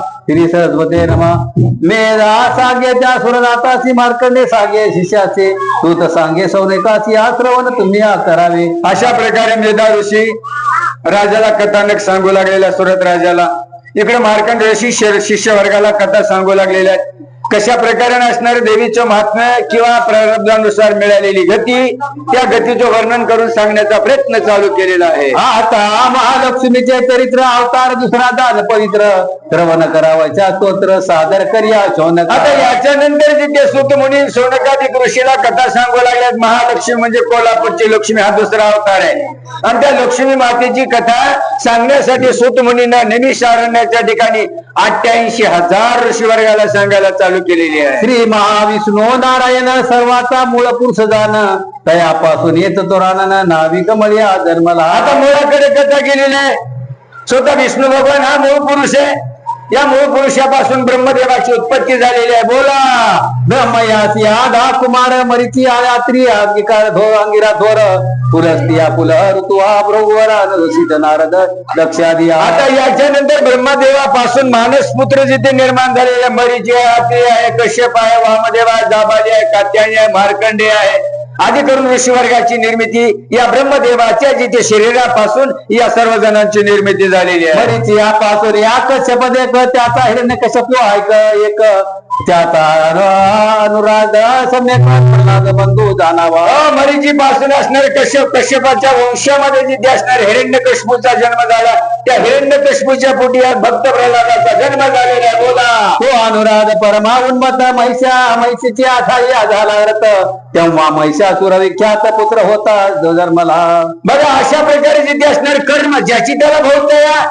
श्री सरस्वते नमा. मेधा साग्याच्या सुरदाताची मार्कंडे सागे शिष्याचे तू तर सांगे सौनिकाची आश्रवण तुम्ही करावे. अशा प्रकारे मेधा ऋषी राजाला कथानक सांगू लागलेल्या सुरत राजाला. इकडे मार्कंड ऋषी शिष्य वर्गाला कथा सांगू लागलेल्या आहेत. कशा प्रकारे असणारे देवीचं महात्म्य किंवा प्रारब्धानुसार मिळालेली गती त्या गतीचं वर्णन करून सांगण्याचा प्रयत्न चालू केलेला आहे. आता महालक्ष्मीचे चरित्र अवतार दुसरा दान पवित्र. श्रवण करावाच्या स्तोत्र सादर करिया शौनक आता याच्यानंतर जिथे सुत मुनी सोनकाधिक ऋषीला कथा सांगू लागल्यात महालक्ष्मी म्हणजे कोल्हापूरची लक्ष्मी हा दुसरा अवतार आहे. आणि त्या लक्ष्मी मातेची कथा सांगण्यासाठी सुत मुनींना निमिषारण्याच्या ठिकाणी अठ्ठ्याऐंशी हजार ऋषी वर्गाला सांगायला चालू केलेली आहे. श्री महाविष्णू नारायण सर्वाचा मूळ पुरुष जाण. तयापासून येत तो राणा नाविक मळ्या जन्मला. आता मुळाकडे कथा गेलेली आहे. स्वतः विष्णू भगवान हा मूळ पुरुष आहे. या मूळ पुरुषापासून ब्रह्मदेवाची उत्पत्ती झालेली आहे. बोला. ब्रह्मयासी आधा कुमार मरिची यात्री अंगिकार धो अंगिरा धोर पुलस्तिया पुल ऋतु भृगवरा सीत नारद दक्षादी आता याच्यानंतर ब्रह्मदेवापासून मानस पुत्र जिथे निर्माण झालेले मरीची आहे अत्रि आहे कश्यप आहे वामदेव आहे जाबाली आहे कात्यायनी आहे मार्कंडे आहे. आदी करून ऋषीवर्गाची निर्मिती या ब्रह्मदेवाच्या जिथे शरीरापासून या सर्व जणांची निर्मिती झालेली आहे. या पासून या कश्यप त्याचा हिरण्य कश्यप ऐक एक त्याचा अनुराधा सम्यक प्रल्हाद बंधू जाणावा मरीची पासून असणारे कश्यप कश्यपाच्या वंशामध्ये जिथे असणारे हिरण्य कश्यपूचा जन्म झाला. त्या हिरण्य कश्यपूच्या पोटी भक्त प्रल्हादाचा जन्म झालेला बोला. हो तो अनुराध परमा उन्मत महिषा महिषीची आठा या झाला रत तेव्हा महिषासुर विख्यात पुत्र होता जो जन्मला. बघा अशा प्रकारे जिथे असणार कर्म ज्याची त्याला भोवतया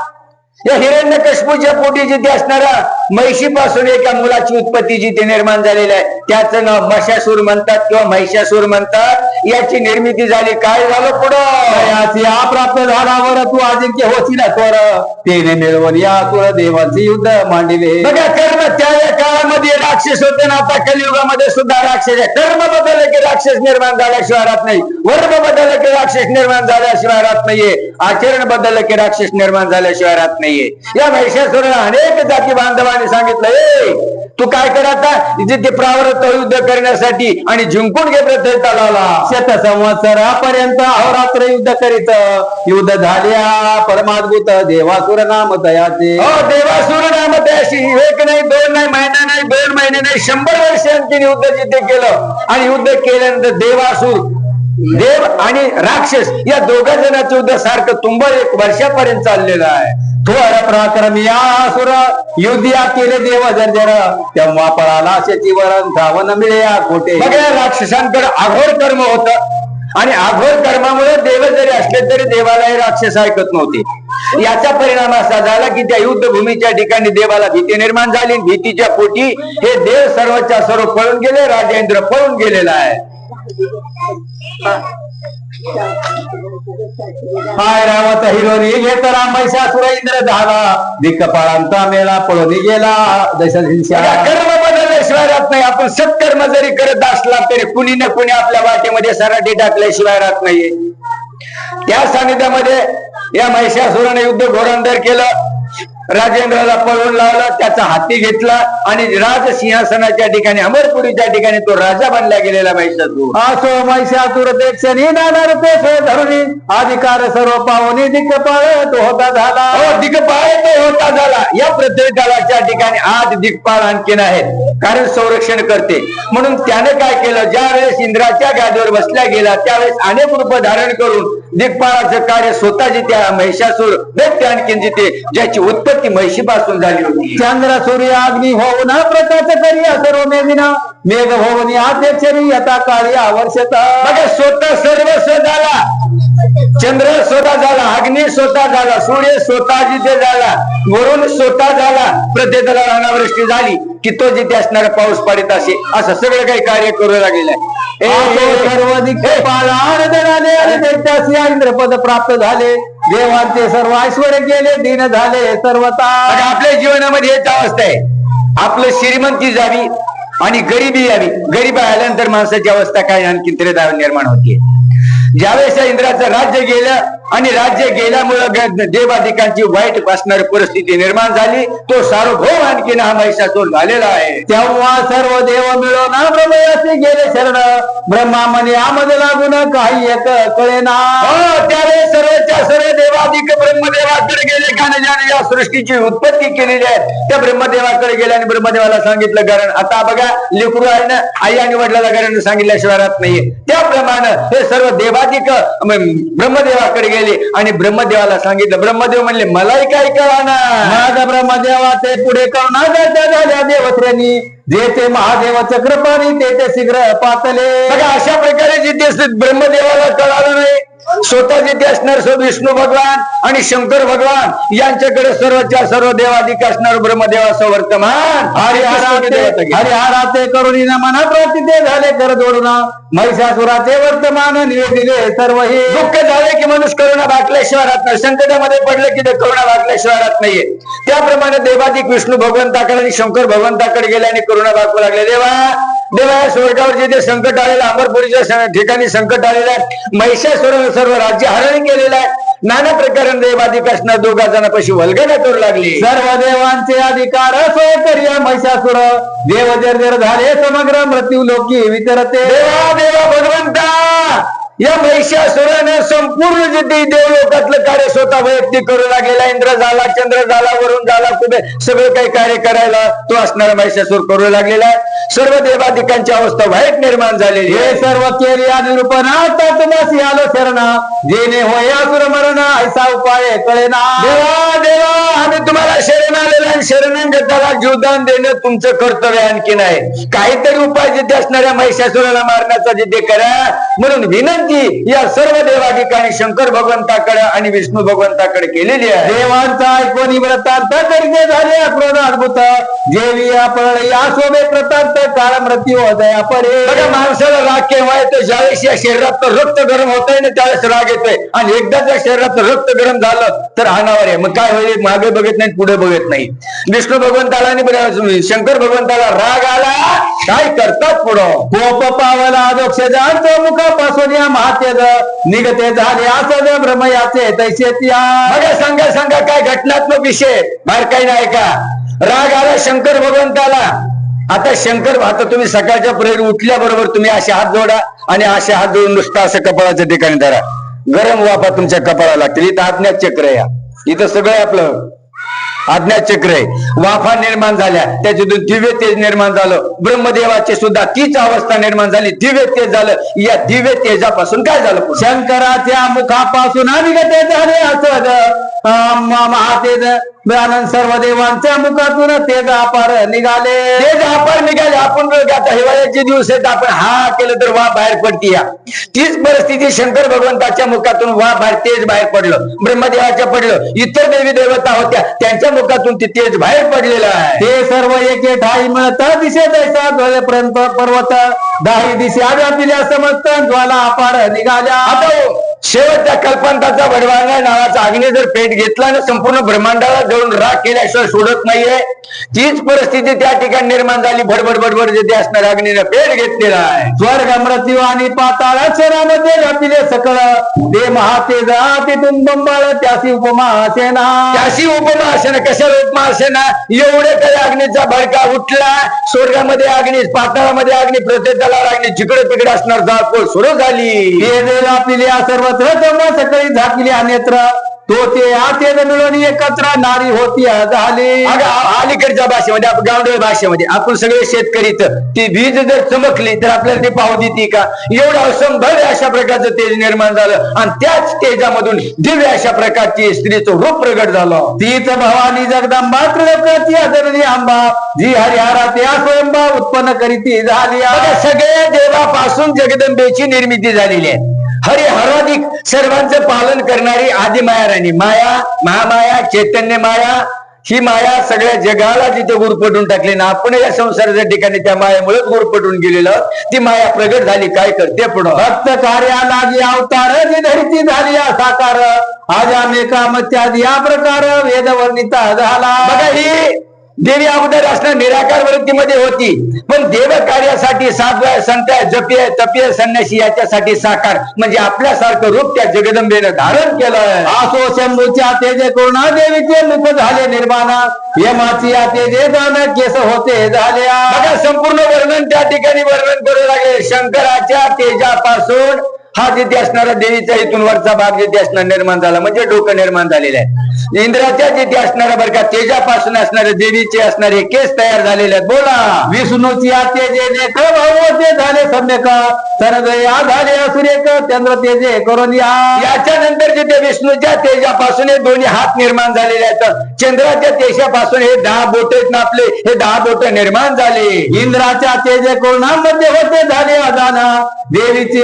या हिरण्य कशपूच्या पोटी जिथे असणारा म्हैशीपासून एका मुलाची उत्पत्ती जिथे निर्माण झालेली आहे त्याचं नाव मशासूर म्हणतात किंवा महिषासूर म्हणतात. याची निर्मिती झाली. काय झालं पुढं? याची अप्राप्त झाल्यावर तू अजिंक्य होती ना स्वर तेने मिळवून या सुर देवाचे युद्ध मांडिले. बघा कर्म त्या काळामध्ये राक्षस होते ना आता कलियुगामध्ये सुद्धा राक्षस आहे. कर्म बदललं की राक्षस निर्माण झाल्याशिवाय राहत नाही. वर्ग बदललं की राक्षस निर्माण झाल्याशिवाय राहत नाहीये. आचरण बदललं की राक्षस निर्माण झाल्याशिवाय राहत नाहीये. या महिषासुराला अनेक जाती बांधवांनी सांगितलं ए तू काय कर आता? जिथे प्रावरत युद्ध करण्यासाठी आणि जिंकून घे प्रत्येक तलाला. शत संवत्सरापर्यंत अहोरात्र युद्ध करीत. युद्ध झाल्या परमाद्भुत देवासुर नाम दयाचे. हो देवासुर नाम त्याशी एक नाही दोन नाही महिना नाही दोन महिने नाही शंभर वर्षांची युद्ध जिथे केलं. आणि युद्ध केल्यानंतर देवासुर देव आणि राक्षस या दोघा जणांचं युद्ध सारखं तुंब एक वर्षापर्यंत चाललेलं आहे. थोर पराक्रमी असुर युद्धिया केले देव जर्जर. तेव्हा पळाला शेती वरण धावन मिळे या खोटे राक्षसांकडे आघोर कर्म होत. आणि आघोर कर्मामुळे देव जरी असले तरी देवाला हे राक्षस ऐकत नव्हते. याचा परिणाम असा झाला की त्या युद्धभूमीच्या ठिकाणी देवाला भीती निर्माण झाली. भीतीच्या पोटी हे देव सर्वच्या सर्व पळून गेले राजेंद्र पळून गेलेला आहे. हाय रावत हिरोनी घेतला महिषासुर इंद्र झाला. दिक्कपाळांचा मेळा पळून गेला. दशदिशा कर्म बदलल्याशिवाय राहत नाही. आपण सत्कर्म जरी करत असला तरी कुणी ना कुणी आपल्या वाटेमध्ये सराठी टाकल्याशिवाय राहत नाहीये. त्या सानिध्यामध्ये या महिषासुराने युद्ध घोरंदर केलं. राजेंद्राला पळवून लावलं त्याचा हाती घेतला आणि राज सिंहासनाच्या ठिकाणी अमरपुरीच्या ठिकाणी तो राजा बनला गेलेला महिषासूर असो महिषासुर ते क्षणी नानार ते धरुणी अधिकार सर्व पाहुणी दिक्कपाळ तो होता झाला. हो दिग्पाळ तो होता झाला. या प्रत्येकाच्या ठिकाणी आज दिग्पाळ आणखीन आहेत. कारण संरक्षण करते. म्हणून त्याने काय केलं? ज्या वेळेस इंद्राच्या गादीवर बसल्या गेला त्यावेळेस अनेक रूप धारण करून दिग्पाळाचं कार्य स्वतः जिथे हा महिषासूर दैत्य आणखीन जिथे ज्याची उत्पत्ती म्हैशीपासून झाली होती. चंद्र सूर्य अग्नी होऊन प्रकाश करी सर्व मेघिना मेघ होऊन अध्यक्षरी यथा काळी आवर्षता. बघा स्वतः सर्वस्व झाला. चंद्र स्वतः झाला अग्नी स्वतः झाला सूर्य स्वतः जिथे झाला वरुण स्वतः झाला प्रत्येकाला अनावृष्टी झाली. की तो जिथे असणारा पाऊस पडत असे असं सगळं काही कार्य करू लागलेलं आहे. आतो ए, सर्व दिक्पाळ आनंद झाले आणि दैत्यासी इंद्रपद प्राप्त झाले. देवांचे सर्व ऐश्वर गेले दिन झाले सर्वता आपल्या जीवनामध्ये हेच अवस्था आहे. आपलं श्रीमंती जावी आणि गरिबी यावी. गरीब आल्यानंतर माणसाची अवस्था काय आणखी त्रेदा निर्माण होते. ज्यावेळेस इंद्राचं राज्य गेलं आणि राज्य गेल्यामुळं देवाधिकांची वाईट असणारी परिस्थिती निर्माण झाली तो सार्वभौम आणखीन हा महिषासूर झालेला आहे. तेव्हा सर्व देव मिळून ब्रह्मयासी गेले शरण. ब्रह्मा म्हणे आमध्ये लागून काही एक कळे ना हो, त्यावेळेस सर्वच्या सर्व देवाधिक ब्रह्मदेवाकडे गेले. कारण ज्याने या सृष्टीची उत्पत्ती केलेली आहे. त्या ब्रह्मदेवाकडे गेले आणि ब्रह्मदेवाला सांगितलं कारण आता बघा लेकरू आहे ना आई आणि वडिलाला कारण सांगितल्याशिवाय राहत नाहीये. त्याप्रमाणे हे सर्व देवाधिक ब्रह्मदेवाकडे गेले. आणि ब्रह्मदेवाला सांगितलं ब्रह्मदेव म्हणले मलाही काही कळाना. माझा ब्रह्मदेवा ते पुढे करुणाच्या झाल्या देवत्र्यांनी. जे ते महादेव चक्रपाणी ते ते शीघ्र पातले. बघा अशा प्रकारे जिथे ब्रह्मदेवाला कळालं नाही स्वतः जिथे असणार सो विष्णू भगवान आणि शंकर भगवान यांच्याकडे सर्वच्या सर्व देवाधिक असणार ब्रह्मदेवाचं वर्तमान हरिहराते हरिहराते करुणी मनात ते झाले कर जोडून. महिषासुराचे वर्तमान निवेदिले सर्व हे दुःख झाले की माणूस करुणा भाटल्याशिवाय राहत नाही. संकटामध्ये पडलं की ते करुणा भाटल्याशिवाय राहत नाहीये. त्याप्रमाणे देवाधिक विष्णू भगवंताकडे आणि शंकर भगवंताकडे गेले आणि करुणा भागू लागले. देवा देवा स्वर्गावर जिथे संकट आलेलं अंबरपुरीच्या स- ठिकाणी संकट आलेलं आहे महिषासुरानं सर्व राज्य हरण केलेलं आहे. नाना प्रकारे देवाधिक असणार दोघा जणांपाशी वल्गना करू लागली. सर्व देवांचे अधिकार सोय करिया महिषासुर देव जर्जर झाले समग्र मृत्यू लोकी वितरते. देवा देवा भगवंता! या महिषासुरानं संपूर्ण जे ते देवलोकातलं कार्य स्वतः वैयक्तिक करू लागलेला इंद्र झाला चंद्र झाला वरुण झाला कुठे सगळं काही कार्य करायला तो असणारा महिषासूर करू लागलेला आहे. सर्व देवाधिकांची अवस्था वाईट निर्माण झालेली हे सर्व केले निरूपण आता तुम्हासी आलो शरण. जेने होय असुर मरण ऐसा उपाय कळेना. देवा देवा आम्ही तुम्हाला शरण आलेला आहे शरणांगताला जीवदान देणं तुमचं कर्तव्य आणखी नाही काहीतरी उपाय जिथे असणाऱ्या महिषासुराला मारण्याचा जिथे करा म्हणून विनंती या सर्व देवाधिकांनी शंकर भगवंताकडे आणि विष्णू भगवंताकडे केलेली आहे. देवांचा ऐकून व्रतांत करीते झाले क्रोध अद्भुत. जेवी आपण या शोभे कृतांत काळ मृत्यू दया परे बघा माणसाला राग केव्हा येतो ज्यावेळेस या शरीरात रक्त गरम होत आहे ना त्यावेळेस राग येतोय. आणि एकदा जर शरीरात रक्त गरम झालं तर हानावर आहे. मग काय होईल? मागे बघत नाही पुढे बघत नाही. विष्णू भगवंताला आणि शंकर भगवंताला राग आला काय करतात पुढं? कोप पावला दोक्ष जाणतो मुखापासून या महातेज निघते झाले असद ब्रह्मयाचे तैसे संघ संघ काय घटनात्मक विषय? बाहेर काही नाही का? राग आला शंकर भगवंताला. आता शंकर आता तुम्ही सकाळच्या प्रेर उठल्याबरोबर तुम्ही असे हात जोडा आणि असे हात जोडून नुसता असं कपाळाच्या ठिकाणी धरा. गरम वाफा तुमच्या कपाळाला लागतील. इथं आज्ञात चक्र या. इथं सगळं आपलं. आज्ञाचक्र आहे वाफा निर्माण झाल्या. त्याच्यातून दिव्य तेज निर्माण झालं. ब्रह्मदेवाची सुद्धा तीच अवस्था निर्माण झाली. दिव्य तेज झालं. या दिव्य तेजापासून काय झालं शंकराच्या मुखापासून आणि झाले असद महातेज. आनंद सर्व देवांच्या मुखातून तेज अपार निघाले. तेज आपण निघाले. आपण हिवाळ्याचे दिवस आहेत आपण हा केलं तर वा बाहेर पडती या. तीच परिस्थिती शंकर भगवंताच्या मुखातून वा बाहेर तेज बाहेर पडलं. ब्रह्मदेवाच्या पडलं. इतर देवी देवता होत्या त्यांच्या मुखातून ते तेज बाहेर पडलेलं आहे. ते सर्व एके ठाई मिळत दिशे दैसा पर्यंत पर्वत. दाही दिशा व्यापिल्या समस्त ज्वाला अपार निघाल्या. आता हो, शेवटच्या कल्पंताचा भडवांगा नावाचा अग्नी जर पेट घेतला ना संपूर्ण ब्रह्मांडाला जळून राग केल्याशिवाय सोडत नाहीये. तीच परिस्थिती त्या ठिकाणी निर्माण झाली. भडबड भडबड जिथे असणार अग्नीनं पेट घेतलेला आहे. स्वर्ग मृत्यू आणि पाताळ अक्षरामध्ये व्यापिले सकळ. ते महातेज तिथून बंबाळ त्यासी त्याशी उपमा असे ना कशाला उपमा असे ना एवढे काही अग्नीचा भडका उठला. स्वर्गामध्ये अग्नी पाताळामध्ये अग्नी प्रत्येक दलावर अग्नी जिकडे तिकडे असणार. जाळपोळ सुरू झाली. ते सर्वत्र जमा सकळी झाकिले नेत्र तो ते आतेज मिळून एकत्र नारी होती झाली अलीकडच्या भाषेमध्ये गावडळ भाषेमध्ये आपण सगळे शेतकरीच ती वीज जर चमकली तर आपल्याला ती पाहू देते का? एवढं असंभव्य अशा प्रकारचं तेज निर्माण झालं. आणि त्याच तेजामधून दिव्य अशा प्रकारची स्त्रीचं रूप प्रगट झालं. तीच भवानी जगदंबा त्रिलोकाची आदरणी आंबा. जी हरिहरा त्या स्वयंभा उत्पन्न करीती झाली. सगळ्या देवापासून जगदंबेची निर्मिती झालेली आहे. हरी हराधिक सर्वांचं पालन करणारी आदि माया राणी. माया महामाया चैतन्य माया ही माया सगळ्या जगाला जिथे गुरपटून टाकली ना आपण या संसाराच्या ठिकाणी त्या मायामुळेच गुरपटून गेलेलं. ती माया प्रगट झाली काय करते पुढं? भक्त कार्या लागी अवतार जी धरिती झाली साकार. आज आम्ही कामत्यादी या प्रकार वेद वर्णिता झाला. बघा ही देवी अगोदर असणं निराकार वृत्तीमध्ये होती. पण देव कार्यासाठी साध्य संत जपिय तपिय संन्यासी याच्यासाठी साकार. म्हणजे आपल्यासारखं रूप त्या जगदंबेनं धारण केलं आसो शंभूच्या तेजे करुणा देवीचे मुख झाले निर्माण? यमाची या तेजे दान केस होते बघा संपूर्ण वर्णन त्या ठिकाणी वर्णन करू लागले. शंकराच्या तेजापासून हा जिथे असणारा देवीचा इथून वरचा भाग जिथे असणार निर्माण झाला. म्हणजे डोकं निर्माण झालेलं आहे. इंद्राच्या जिथे असणारा बरं का तेजापासून असणारे देवीचे असणारे केस तयार झालेले आहेत. बोला. विष्णूची या तेजे लेख भाऊ ते झाले सम्यक. सरदया झाले असुरेक चंद्र तेजे करून याच्या नंतर जिथे विष्णूच्या तेजापासून हे दोन्ही हात निर्माण झालेले आहेत. चंद्राच्या तेजापासून हे दहा बोट आहेत ना आपले हे दहा बोट निर्माण झाले. इंद्राच्या तेजे करुणामध्ये होते झाले आदान? देवीची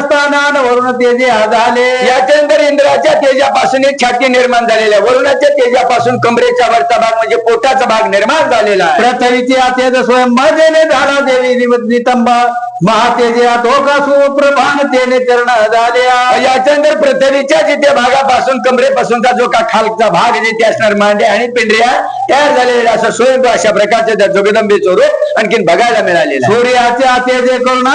स्थानान वरुण तेजे झाले याच्यानंतर इंद्राच्या तेजापासून छाती निर्माण झालेली आहे. वरुणाच्या तेजापासून कमरेचा वरचा भाग म्हणजे पोटाचा भाग निर्माण झालेला आहे. पृथ्वीची स्वयं स्वयंभाजेने झाला देवी नितंबा. महातेजे धोका सुप्रभान तेने चरण झाल्या पृथ्वीच्या जिथे भागापासून कमरेपासूनचा जो का खालचा भाग जिथे असणार मांडे आणि पिंढऱ्या तयार झालेले असं स्वयंभू अशा प्रकारचे त्या आणखीन बघायला मिळालेलं आहे. सूर्याच्या तेजे करुणा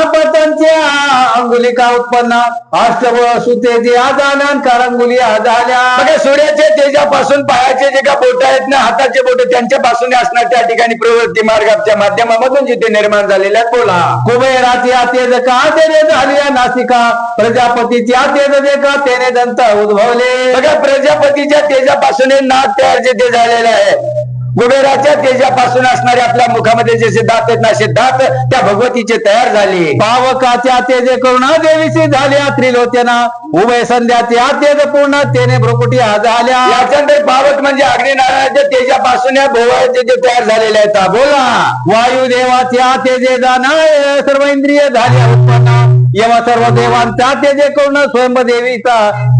अंगुलिका उत्पन्न. अष्टव सुतेजे आदान करंगुली सूर्याच्या तेजापासून पायाचे जे का बोट आहेत ना हाताचे बोट त्यांच्यापासून असणार त्या ठिकाणी प्रवृत्ती मार्गाच्या माध्यमामधून जिथे निर्माण झालेल्या बोला. कुबेराची आतेज का? तेने झाल्या नासिका. प्रजापतीची आतेज देखा का? तेने दंत उद्भवले. बघा प्रजापतीच्या तेजापासून नाक तयार जिथे झालेलं आहे. कुबेराच्या तेजापासून असणारे आपल्या मुखामध्ये जसे दात आहेत ना असे दात त्या भगवतीचे तयार झाले. पावकाच्या तेजे करुणा देवीची झाल्या त्रिलोचना उभय संध्याची आतेज पूर्ण तेने भ्रुकुटी झाल्या याच्यानंतर पावक म्हणजे अग्निनारायणाच्या तेजापासून या भोवळाचे जे तयार झालेले आहेत. बोला. वायुदेवाची आतेजे जाणाय सर्व इंद्रिय झाल्या उत्पन्न. यम सर्व देवांचा तेजे करुण स्वयंदेवीचा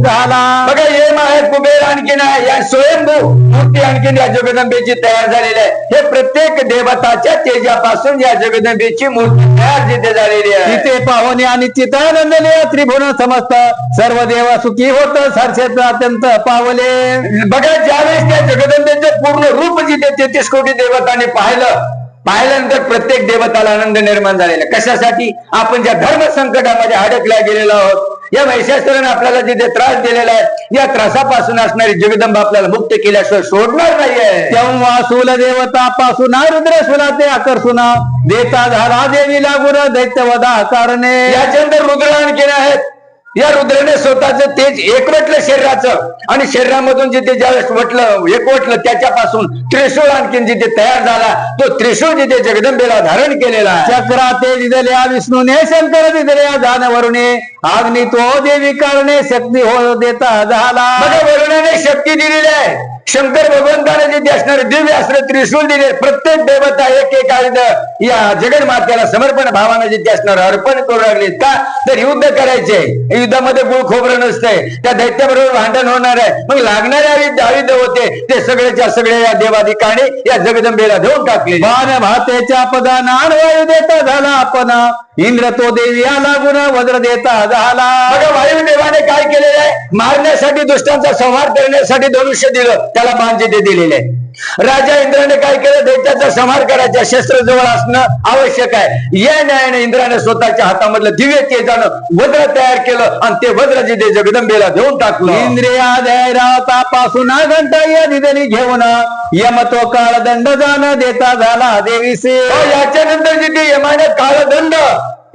झाला. बघा येम आहे कुबेर आणखीन आहे. या स्वयंभू मूर्ती आणखीन या जगदंबेची तयार झालेली आहे. हे प्रत्येक देवताच्या तेजापासून या जगदंबेची मूर्ती तयार जिथे झालेली आहे. तिथे पाहुणे आणि चितानंदले त्रिभुवन समस्त. सर्व देव सुखी होत सरसेत अत्यंत पावले. बघा ज्यावेळेस त्या जगदंबेचं पूर्ण रूप जिथे तेहतीस कोटी देवतांनी पाहिलं पाहिल्यानंतर प्रत्येक देवताला आनंद निर्माण झालेला. कशासाठी? आपण ज्या धर्म संकटामध्ये अडकल्या गेलेलो आहोत या वैशास्त्राने आपल्याला जिथे त्रास दिलेला आहे या त्रासापासून असणारी जगदंबा आपल्याला मुक्त केल्याशिवाय सोडणार नाहीये. तेव्हा सुल देवता पासून रुद्र सुला ते आकर्षुना देता झाला देवी लागून दैत्यवदा कारणे याच्यानंतर रुद्र आणखीन आहेत. या रुद्राने स्वतःचं तेज एकवटलं शरीराचं. आणि शरीरामधून जिथे ज्यावेळेस वटलं एकवटलं त्याच्यापासून त्रिशूळ आणखीन जिथे तयार झाला तो त्रिशूळ जिथे जगदंबेला धारण केलेला चक्रा ते दिदल्या विष्णूने शंकर दिदल्या जानवरुणे अग्नी तो देवी कारणे शक्ती हो देता झाला. वरुणाने शक्ती दिलेली आहे. शंकर भगवंताने जिथे असणारे दिव्य असणारे त्रिशूल दिले प्रत्येक देवता एक एक या जगन्मात्याला समर्पण भावाने जिथे असणार अर्पण करू लागले का? तर युद्ध करायचे. युद्धामध्ये गुळ खोबरं नसतंय त्या दैत्याबरोबर भांडण होणार आहे. मग लागणारे आयुध आयुध होते. ते सगळेच्या सगळे या देवाधिकाने या जगदंबेला देऊन टाकले बाण भातेच्या पदानान वायू देता झाला आपण. इंद्र तो देवी या लागून वज्र देता झाला. बघा वायुदेवाने काय केलेलं आहे? मारण्यासाठी दुष्टांचा संहार करण्यासाठी धनुष्य दिलं. त्याला बाण जिथे दिलेले. आहे राजा इंद्राने काय केलं? दैत्याचा संहार करायचा. शस्त्र जवळ असणं आवश्यक आहे. या न्यायाने इंद्राने स्वतःच्या हातामधलं दिव्य तेजानं वज्र तयार केलं आणि ते वज्र जिथे जगदंबेला देऊन टाकलं. इंद्रिया दैरावता पासून घंटा या दिदली घेऊन यम तो काळ दंड जाण देता झाला देवीसे. याच्यानंतर जिथे यमाने काळदंड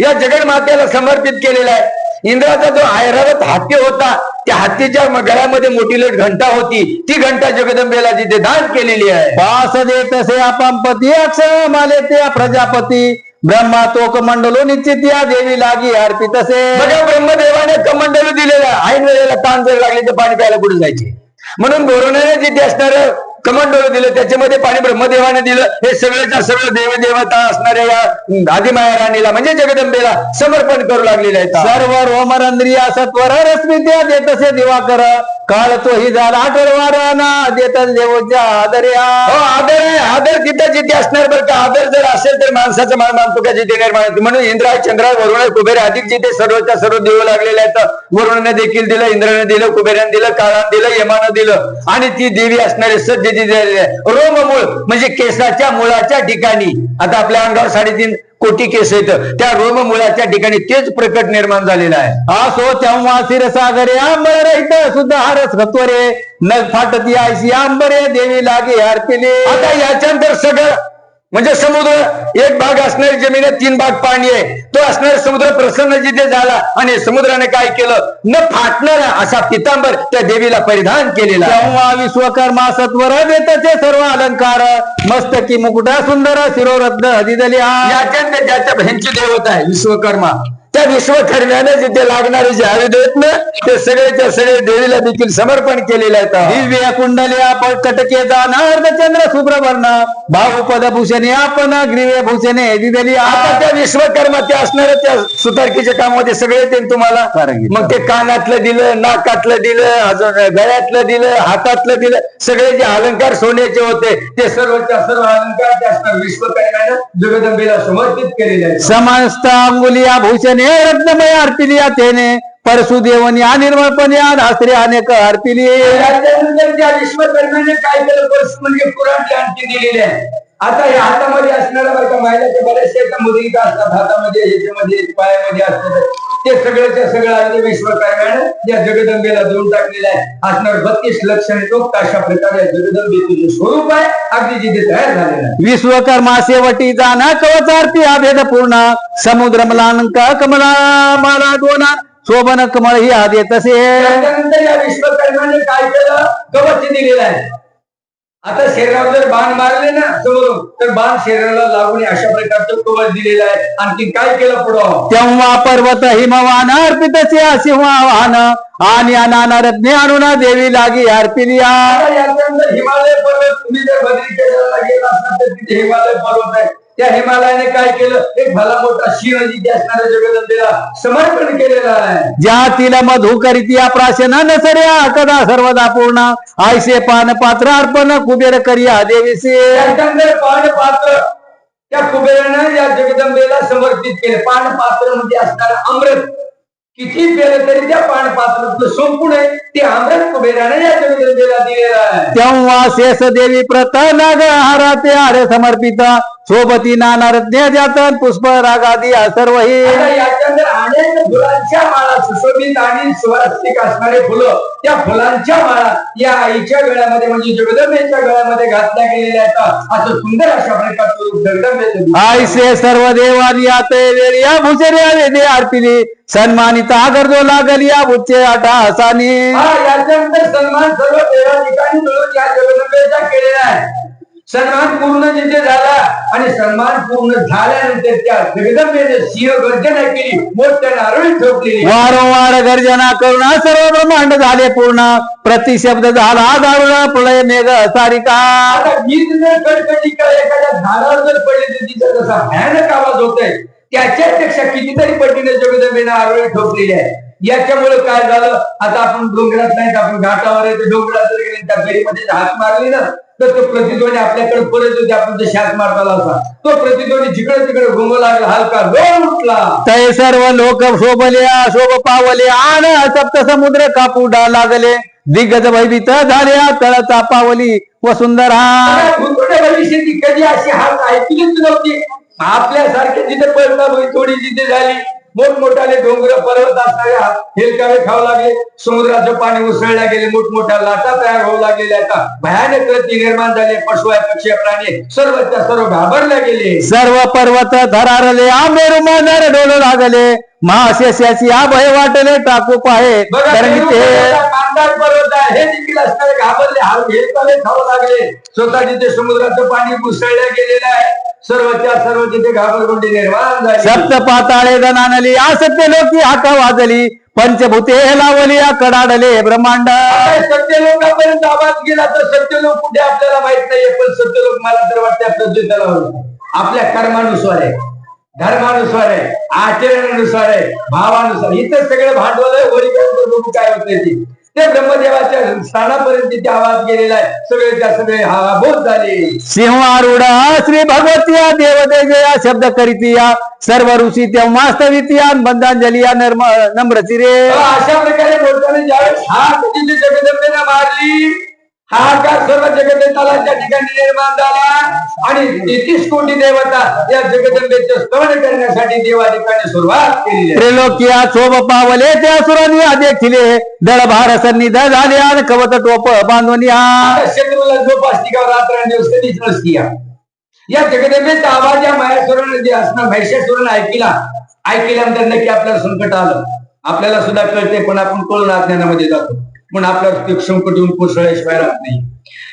या जगन्मातेला समर्पित केलेला आहे इंद्राचा जो ऐरावत हत्ती होता त्या हत्तीच्या गळ्यामध्ये मोठी लट घंटा होती. ती घंटा जगदंबेला जिथे दान केलेली आहे. पास देत से अपंपती माले त्या प्रजापती. ब्रह्मा तोक मंडलो निश्चित या देवी लागी अर्पित से बघा ब्रह्मदेवाने कमंडल दिलेला. ऐन वेळेला ताण जर लागली तर पाणी प्यायला कुठे जायचे? म्हणून गोरण्याने जिथे असणार कमंडल दिलं त्याच्यामध्ये पाणी ब्रह्मदेवाने दिलं. हे सगळ्याच्या सगळं देव देवता असणाऱ्या या आदिमाया राणीला म्हणजे जगदंबेला समर्पण करू लागलेले आहेत. सर्व रोमरंद्रिया सत्वर रश्मित्या देतसे दिवाकर. काळ तो ही झाला आठवडवाराना देत देवच्या आदर्या. हो आदर आहे आदर तिथं जिथे असणार बरं का आदर जर असेल तर माणसाचा मान मानतो का जिथे निर्माण होते म्हणून इंद्रा चंद्रा वरुण कुबेर अधिक जिथे सर्वच्या सर्व देऊ लागलेले आहेत वरुणाने देखील दिलं इंद्राने दिलं कुबेराने दिलं काळाने दिलं यमानं दिलं. आणि ती देवी असणारे सज्ज जिथे रोममूळ म्हणजे केसाच्या मुळाच्या ठिकाणी. आता आपल्या अंगावर साडेतीन कोटी केस आहेत. त्या रोम मुळाच्या ठिकाणी तेच प्रकट निर्माण झालेलं आहे. असो तेव्हा सिरसागरे आंबर रहित शुद्ध हारस खत्वरे नग फाटती आयशी आंबरे देवी लागे हरपिले आता याच्यानंतर सगळं म्हणजे समुद्र एक भाग असणारी जमीन आहे तीन भाग पाणी आहे. तो असणारा समुद्र प्रसन्न जिथे झाला आणि समुद्राने काय केलं? न फाटणारा असा पितांबर त्या देवीला परिधान केलेला. तेव्हा विश्वकर्मा सत्वर देतचे सर्व अलंकार मस्तकी मुकुटा सुंदर शिरोरत्न हदिदली ज्याच्या ह्यांची देवता आहे विश्वकर्मा. त्या विश्वकर्म्याने जिथे लागणारे जे आयुध आहेत ना ते सगळेच्या सगळे देवीला देखील समर्पण केलेले आहेत दिव्य कुंडल्या कटके जाणार चंद्र सुब्रवर्ण भाऊ पद भूषणे आपण ग्रीवे भूषणे दिदली आता त्या विश्वकर्मा ते असणाऱ्या त्या सुतारकीच्या कामामध्ये सगळे येते तुम्हाला. मग ते कानातलं दिलं नाकातलं दिलं अजून गळ्यातलं दिलं हातातलं दिलं सगळे जे अलंकार सोन्याचे होते ते सर्वच्या सर्व अलंकार ते असणार विश्वकर्म्यानं जगदंबेला समर्पित केलेले आहेत. समस्त अंगुलिया भूषणे रत्नमय अर्पिलिया तेने परशुदेवनी अनिर्मळपणे धास्त्रे अनेक अर्पिली काय केलं? परसू म्हणजे पुराण आणखी दिलेली आहे. आता या हातामध्ये असणाऱ्या बरं का महिलाच्या बऱ्याचशा आता मुद्रिका असतात हातामध्ये याच्यामध्ये पायामध्ये असतात. ते सगळ्याच्या सगळं आहे विश्वकर्म्यानं या जगदंबेला देऊन टाकलेलं आहे. असणार बत्तीस लक्षणे तो अशा प्रकारे जगदंबेचं जे स्वरूप आहे अगदी जिथे तयार झालेलं आहे. विश्वकर्मा शेवटी जाना कवचारती अभेद पूर्ण. समुद्र मलांक कमला माला दोना. शोभन कमळ ही आदे तसे. त्याच्यानंतर या विश्वकर्माने काय केलं? कवच दिलेलं आहे. आता शरीरावर जर बाण मारले ना समोरून तर बाण शरीराला लागू नये अशा प्रकारचं कवच दिलेलं आहे. आणखी काय केलं पुढं? तेव्हा पर्वत हिमवान अर्पित सिंहवाहन आणि अनाना रत्ने अनुना देवी लागी याच्यानंतर हिमालय पर्वत तुम्ही जर बद्री केदारला गेला असता तर तिथे हिमालय पर्वत आहे. त्या हिमालयाने काय केलं? एक भला मोठा शिव जिथे असणाऱ्या जगदंबेला समर्पण केलेला आहे. ज्या तिला मधु करीतिया प्राशन नसर्या कदा सर्वदा पूर्ण. आयसे पान पात्र अर्पण कुबेर करिया देवीसे. त्याच्यानंतर पानपात्र त्या कुबेरानं या जगदंबेला समर्पित केले. पानपात्र म्हणजे असणारं अमृत. किती पेलं तरी त्या पानपात्र संपूर्ण आहे. ते अमृत कुबेरानं या जगदंबेला दिलेलं आहे. तेव्हा शेष देवी प्रत नाग हारा ते हारे समर्पित. सोबती नाना रत्ने जातन पुष्प रागादी सर्व हे याच्यानंतर अनेक फुलांच्या माळा सुशोभित आणि असणारे फुलं त्या फुलांच्या माळा या आईच्या गळ्यामध्ये म्हणजे जगदंबेच्या गळ्यामध्ये घातल्या गेलेल्या आहेत. असं सुंदर अशा प्रकारचं जगदंबेचं सर्व देवानी आते वेदे अर्पिली सन्मानित आगर्दो लागलिया बुच्चे आटा हसानी. याच्यानंतर सन्मान सर्व तेरा ठिकाणी मिळून या जगदंबेचा केलेला आहे. सन्मान पूर्ण जिथे झाला आणि सन्मान पूर्ण झाल्यानंतर त्या जगदंबेने सिंह गर्जना केली मोठ्या नारळी ठोकलेली. वारंवार गर्जना करून सर्व ब्रह्मांड झाले पूर्ण. प्रतिशब्द झाला दारुण प्रलय मेघ सारिका. आता वीज जर कडकडी का एखाद्या झाडावर जर पडली तर तिचा जसा भयानक आवाज होतोय. त्याच्यापेक्षा कितीतरी पटीने जगदंबेने आरोळी ठोकलेली आहे. याच्यामुळे काय झालं? आता आपण डोंगरात नाही तर आपण घाटावर आहे तर डोंगरात जर गेले त्या जर हात मारली ना तर तो प्रतिध्वनी आपल्याकडे परत होते आपण जे शात मारताला होता. तो प्रतिध्वनी जिकडे तिकडे घुमू लागला हलका लोळ उठला. ते सर्व लोक शोभल्या शोभ पावले आण सप्त समुद्र कापूडा लागले. दिग्गज भयभीत झाल्या तळ चापावली वसुंधरा भूतोड्या भविष्याची कधी अशी हात ऐकलीच नव्हती. आपल्यासारखे जिथे परिणाम थोडी जिथे झाली. मोठमोठाले डोंगर पर्वत असणाऱ्या हेलकावे खाऊ लागले. समुद्राचं पाणी उसळल्या गेले. मोठमोठ्या लाटा तयार होऊ लागलेल्या आता भयानक गती निर्माण झाले. पशु आहे पक्षी प्राणी सर्व सर्वच्या सर्व घाबरल्या गेले. सर्व पर्वत धरारले. आंबेर मांजर डोल लागले. महाशेषाची आभय वाटले टाकू पाहे कारण की ते कांदार पर्वत आहे हे देखील असणारे घाबरले. हा हेलकावे खाऊ लागले. स्वतः जिथे समुद्राचं पाणी उसळल्या गेलेलं आहे. सर्वच्या सर्व जिथे घाबरगुंडी निर्माण झाली. सप्त पाताळे दनानली आसत्य लोकी हाका वाजली. पंचभूते लावली कडाडले ब्रह्मांड. सत्य लोकांपर्यंत आवाज गेला तर सत्य लोक कुठे आपल्याला माहीत नाहीये पण सत्य लोक मला तर वाटते आपल्या जिद्दाला आपल्या कर्मानुसार आहे. धर्मानुसार आहे आचरणानुसार आहे भावानुसार इथं सगळे भांडवल आहे काय होते ते. ब्रह्मदेवाच्या स्थानापर्यंत तिथे आवाज गेलेला आहे सगळे त्या सगळे हा बोध झाले सिंहारूढ श्री भगवती देवतेजया शब्द करीतिया सर्व ऋषी तेव्हा बंधांजली या नर्म नम्र चिरे तेव्हा अशा प्रकारे बोलताना ज्यावेळेस हा कधी जगदंबेनं मारली हाहाकार सर्व जगदेताला त्या ठिकाणी निर्माण झाला? आणि तेहतीस कोटी देवता या जगदंबेचं स्तवन करण्यासाठी देवा ठिकाणी सुरुवात केली त्रिलोकिया शोभ पावले त्या सुरांनी देखिले दळ भार सन्निध झाले आणि कवत टोप बांधून या. शत्रूला झोप असती का रात्रंदिवस कधीच नसती या? जगदंबेचा आवाज या मायासुरानं जे असणार महिषासुरानं ऐकला. ऐकल्यानंतर नक्की आपल्याला संकट आलं. आपल्याला सुद्धा कळते पण आपण कळून अज्ञानामध्ये जातो. पण आपल्याला ते संकट येऊन कोसळल्याशिवाय राहत नाही.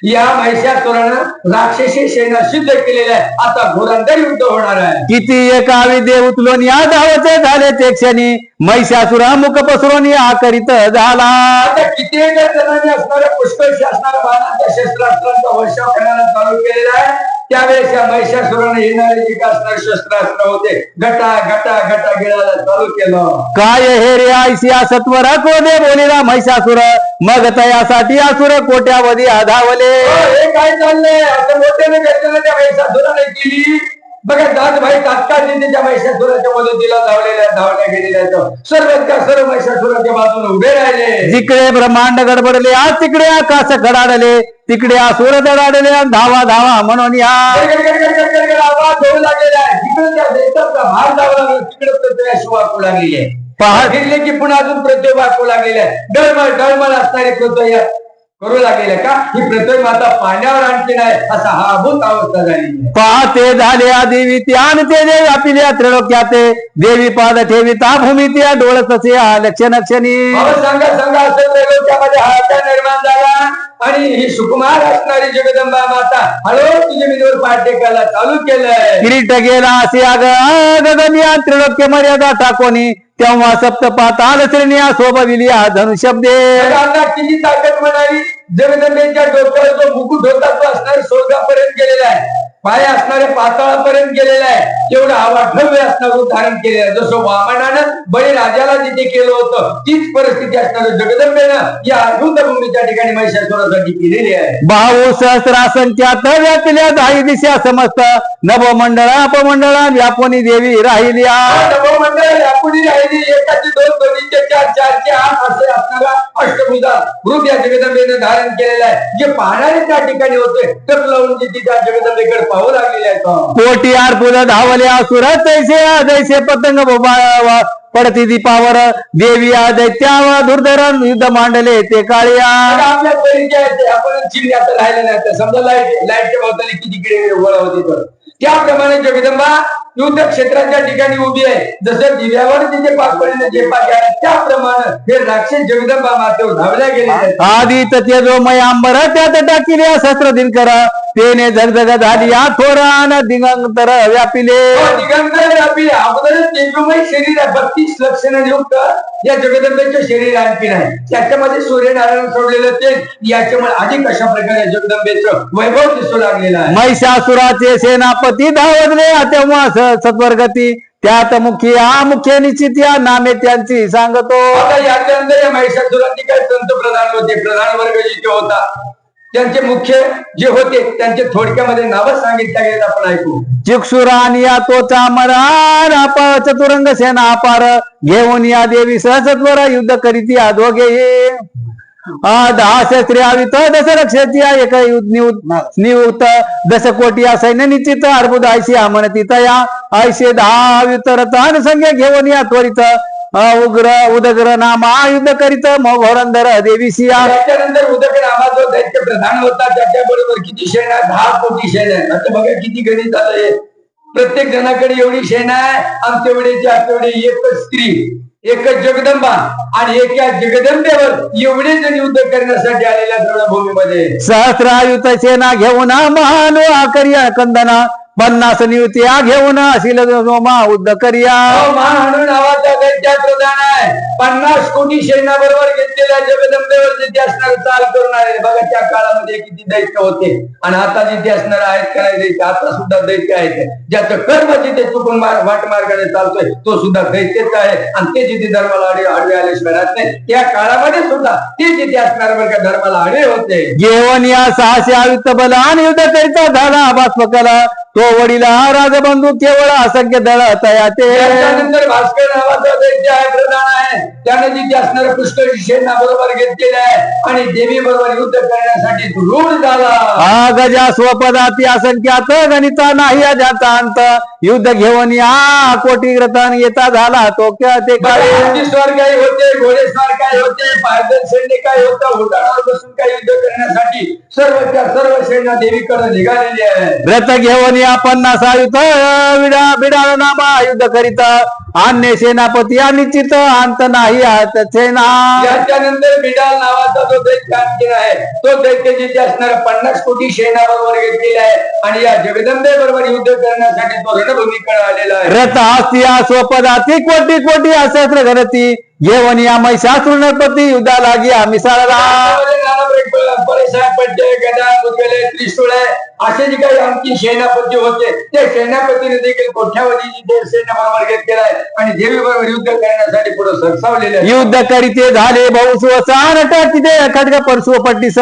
या महिषासुरानं राक्षसी सेना सिद्ध केलेल्या आहे. आता घोरांतर युद्ध होणार आहे. किती एका विदे उचलून या धावचे झाले ते क्षणी. महिषासुरा मुख पसरून या करीत झाला. आता किती जणांनी असणाऱ्या पुष्कळशी असणाऱ्या बाणांच्या शस्त्रास्त्रांचा वर्षाव करायला चालू केलेला आहे. त्यावेळेस या महिषासुराने येणारे जे असणारे शस्त्रास्त्र होते गटा गटा गटा गिळायला चालू केलं. काय हे रे आयसिया सत्वर कोदे बोलिला महिषासुर? मग तयासाठी असुर कोट्यावधी धावले हो, हे काय चाललंय? असं मोठ्याने गर्जना त्या महिषासुराने केली बघा दासभाई तात्काळ तिथे त्या महिषासुराच्या मदतीला धावलेल्या धावल्या गेलेल्या. सर्व त्या सर्व महिषासुराच्या बाजूने उभे राहिले. जिकडे ब्रह्मांड गडबडले आज तिकडे आकाश खडाडले तिकडे असुर दडाडले आणि धावा धावा म्हणून या. आवाज होऊ लागलेला आहे तिकडे त्या देशाचा भार लागला तिकडे प्रत्येक वाकू लागलेली आहे पहा फिरले की पुन्हा अजून प्रत्यय वाकू लागलेले आहे डळमळ डळमळ असणारे प्रत्यय करू लागलेले का? ही प्रत्यय माता पाण्यावर आणखी नाही असा हा अभूत अवस्था आहे. पाहते झाले देवी त्यान ते देवी आपल्या त्रिलोक्याते. देवी पाद ठेविता भूमी त्या डोळ तसे लक्षण क्षणी. बाबा सांगा सांगा असं त्रैलोक्यामध्ये हाहाकार निर्माण झाला? आणि ही सुकुमार असणारी जगदंबा माता हळू तुझ्या मिनीवर पाठ टेकायला चालू केलंय. किरीट गेला असे अग गगनिया त्रिलोक्य मर्यादा टाकोनी तेव्हा सप्त पाताल श्रेणिया हो हा धनुशब्दे किती ताकद म्हणाली? जगदंबेच्या डोक्याला जो मुकुट होता तो असणार स्वर्गापर्यंत गेलेला आहे. पाय असणाऱ्या पाताळापर्यंत गेलेला आहे. एवढं अवाढव्य असणार रूप धारण केलेलं आहे. जसं वामनानं बळी राजाला जिथे केलं होतं तीच परिस्थिती असणार जगदंबेनं या अद्भुत भूमीच्या ठिकाणी महिषासुरासाठी केलेली आहे. भाऊ सहस्रा संख्यात व्यापिल्या दाही दिशा समस्त नवमंडळ अपमंडळ व्यापोनी देवी राहिल्या नवमंडळ यापुढे राहिली. एकाचे दोन दोन्हीचे चार चारचे आठ असे असणारा अष्टभुजा रूप या जगदंबेनं धारण केलेलं आहे. जे पाहणारे त्या ठिकाणी होते तर लावून जे त्या जगदंबेकडे कोटी आरपुल धावल्या असुर तैसे दैसे पतंग पडती दीपावर देवी दैत्यावर दुर्धरण युद्ध मांडले ते काळिया आपल्या परिचय ते. आपण राहिलं नाही तर समजा लाइट लाईटच्या भोवताली किती किडे गोळा होते तर त्याप्रमाणे जगदंबा युद्ध क्षेत्राच्या ठिकाणी उभी आहे. जसं दिव्यावर तिथे पाकळीने जे पाक आहे त्याप्रमाणे हे राक्षस जगदंबा मातेवर धावल्या गेले आहेत. आदी तेजोमय अंबर त्यात टाकिल्या शस्त्र दिनकर तेने झगझग झाली या थोरान दिगंतर व्यापिले. हो, दिगंबर व्यापी अगोदरच तेजोमय शरीर आहे. बत्तीस लक्षण युक्त या जगदंबेचे शरीर आणखी नाही त्याच्यामध्ये सूर्यनारायण सोडलेलं ते याच्यामुळे अधिक अशा प्रकारे जगदंबेचं वैभव दिसू लागलेलं आहे? महिषासुराचे सेनापती धावले तेव्हा सत्वरगती. त्यात मुख्य मुख्य निश्चित या नामे त्यांची सांगतो. आता याच्यानंतर या महिषासुरांनी काय संत प्रधान होते? प्रधान वर्ग जिथे होता. त्यांचे मुख्य जे होते त्यांचे थोडक्यामध्ये नावच सांगितल्या गेले आपण ऐकू. चिक्षुरान या तोचा मरान चतुरंग सेना अपार घेऊन या देवी सहसत्वर युद्ध करीत या दोघे दहा शस्त्रे आवित दश रक्षाची एक युद्ध नियुत नियुक्त दश कोटी या सैन्य निश्चित अर्बुद ऐशी म्हणती तया आयशे दहा आवित रथान संख्या घेऊन या त्वरित उग्र उदग्र नामा युद्ध करीत घोरंदर देवी सिया त्याच्यानंतर उदक नामा जो दैत्य प्रधान होता त्याच्याबरोबर किती सेना आहे? दहा कोटी सेना आहे आता बघा किती गणित झालंय प्रत्येक जणाकडे एवढी सेना आहे आणि तेवढेच्या तेवढे एकच स्त्री एकच जगदंबा आणि एका जगदंबेवर एवढे जण युद्ध करण्यासाठी आलेल्या रणभूमीमध्ये सहस्रायुत सेना घेऊन महान आकर्या कंदना पन्नास नियुत्या घेऊन असिल उद्ध करिया. नावाचा दैत्या प्रधान आहे. पन्नास कोटी सैन्याबरोबर घेतलेल्या जगदंबेवर जिथे असणार चाल करून आले बघा त्या काळामध्ये किती दैत्य होते. आणि आता जिथे असणार आहेत का नाही दैत्य? आता सुद्धा दैत्य आहेत. ज्याचं कर्म जिथे चुकून मार- वाटमार्गाने चालतोय तो सुद्धा दैत्यच आहे. आणि ते जिथे धर्माला आडे आडवे आल्याशिवाय राहत नाही. त्या काळामध्ये सुद्धा ते जिथे असणार बरं का धर्माला आडवे होते. घेऊन या सहाशे आयुक्त बल आणि युद्ध करिता झाला. बाष्प कला तो वडीला राजबंधू केवळ असंख्य दळ तया ते भास्कर नावाचा दैत्य आहे प्रधान आहे त्याने जिथे असणाऱ्या पुष्कळ सेना बरोबर घेतलेले आहे आणि देवी बरोबर युद्ध करण्यासाठी रूढ झाला. हा गजा स्वपदाती असंख्यात गणिता नाही अजाचा अंत. युद्ध घेऊन या कोटी ग्रथान येता झाला तो क्या ते हत्ती स्वार काही होते घोडेस्वार काय होते पायदल सैन्य काय होतं उड्डाणावर बसून काय युद्ध करण्यासाठी सर्व त्या सर्व सेना देवीकडे निघालेली आहे रथ घेऊन या पन्नास आयुध विडा बिडाळ नामा युद्ध करीता. अन्य सेनापती निश्चित अंत नाही हात सेना याच्यानंतर बिडाल नावाचा जो दैत्य आणखीन आहे तो दैत्य जिथे असणाऱ्या पन्नास कोटी सैन्याबरोबर घेतलेला आहे. आणि या जगदंबे बरोबर युद्ध करण्यासाठी तो रणभूमीकडे आलेला आहे. रथ हस्तिया स्वपदाती कोटी कोटी असहस्र घनती घेऊन या महिषासुर नरपती युद्धा लागी आम्ही सारा परेशान पट्टे गदा मुदगले त्रिशूळे असे जे काही आणखी सेनापती होते ते सेनापतीने देखील कोठ्यावधी घेतलेला आहे आणि देवी बरोबर युद्ध करण्यासाठी पुढे सरसावलेले युद्ध करीते झाले भाऊ सुवसान टाकीते खडग परशु पट्टीस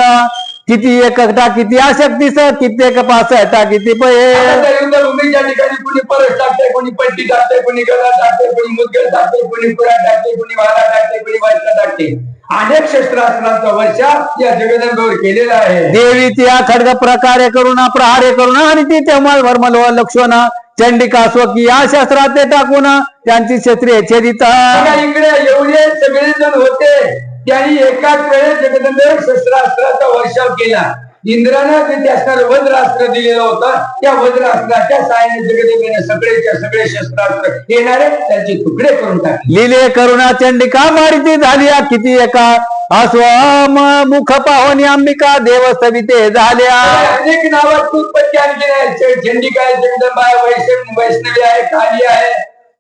किती एक किती आशक्तीस कित्येक पास किती पये आता त्या युद्धभूमीच्या ठिकाणी कुणी परस टाकते कोणी पट्टी टाकते कोणी गदा टाकते कोणी मुदगल टाकते कोणी पुरा टाकते कोणी वारा टाकते कोणी वाचला टाकते. अनेक शस्त्रास्त्रांचा वर्षा या जगदंबेवर केलेला आहे. देवी त्या खडग प्रकारे करून प्रहारे करून आणि ती तेव्हा भरमल लक्षण चंडिका स्वकी या शस्त्रात ते टाकून त्यांची शस्त्रे छेदिता बघा इकडे एवढे सगळे जण होते. त्यांनी एकाच वेळेस जगदंबेवर शस्त्रास्त्राचा वर्षाव केला. इंद्रानं तिथे असणारं वज्रास्त्र दिलेलं होतं. त्या वज्रास्त्राच्या साहाय्याने जगदंबेने सगळेच्या सगळे शस्त्रास्त्र येणारे त्यांचे तुकडे करून टाकले. लिले करुणा चंडिका मारिती झाली किती एका अस्वम मुख पाहुनी अंबिका देव सविते झाल्या अनेक नावाची उत्पत्ती आणखी आहे चंडिका आहे जगदंबा आहे वैष्णव वैष्णवी आहे काली आहे.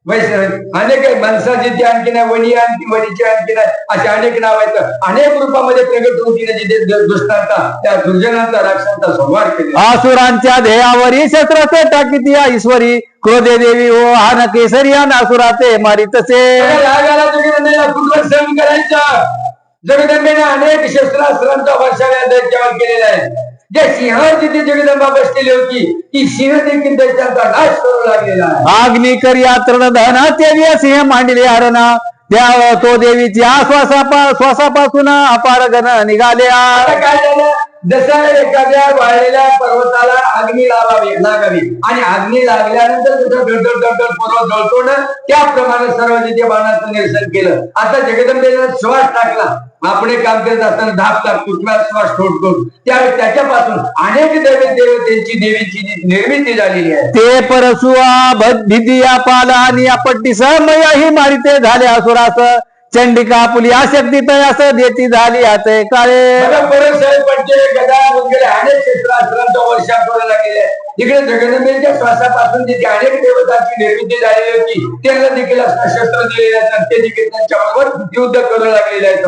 वैष्णव. अनेक मनसाची ती आणखी आहे वणी आणखी वणीची आणखी आहे असे अनेक नाव आहेत. अनेक रूपामध्ये प्रगट होतीने जिथे द- दुष्टांचा त्या दुर्जनांचा राक्षसांचा संहार केला आसुरांच्या ध्येयावरी शस्त्राचे टाकीती या ईश्वरी. क्रोधे देवी हो हान केसरी या नासुराचे मारितसे रागाला जगदंबेला सहन करायचं. जगदंबेने अनेक शस्त्रास्त्रांचा वर्षाव या दैत्यावर केलेला आहे. जे सिंहावर जिथे जगदंबा बसलेली होती ती सिंह देखील दैत्यांचा नाश करू लागलेला आहे. आग्नी करिया तृणधन तेवी सिंह मांडले हरणा. त्या तो देवीच्या श्वासापा श्वासापासून अपार गण निघाल्या आता काय झालं? जसं एखाद्या वाळलेल्या पर्वताला अग्नी लावावी लागावी आणि अग्नी लागल्यानंतर जसं दडदड दडदड पर्वत जळतो ना? त्याप्रमाणे सर्व जिथे बाणाचं निरसन केलं. आता जगदंबेनं श्वास टाकला. आपण काम करत असताना धाप लागतो किंवा श्वास ठोडतो त्यावेळी त्याच्यापासून अनेक देवी देवतेची देवीची निर्मिती झालेली आहे. ते परसुआ भिदिया पाला आणि या पट्टीस मयाही मारिते झाले असुरास चंडिका पुली आशक्ती असं देती झाली आता काळे. परत साहेब पट्टे गदा वगैरे अनेक क्षेत्रास्त्रांचा वर्षा करू लागलेले इकडे जगदंबेच्या श्वासापासून जिथे अनेक देवतांची निर्मिती झालेली होती. त्यांना देखील असं शस्त्र दिलेले आहेत ते देखील त्यांच्याबरोबर युद्ध करू लागलेले आहेत.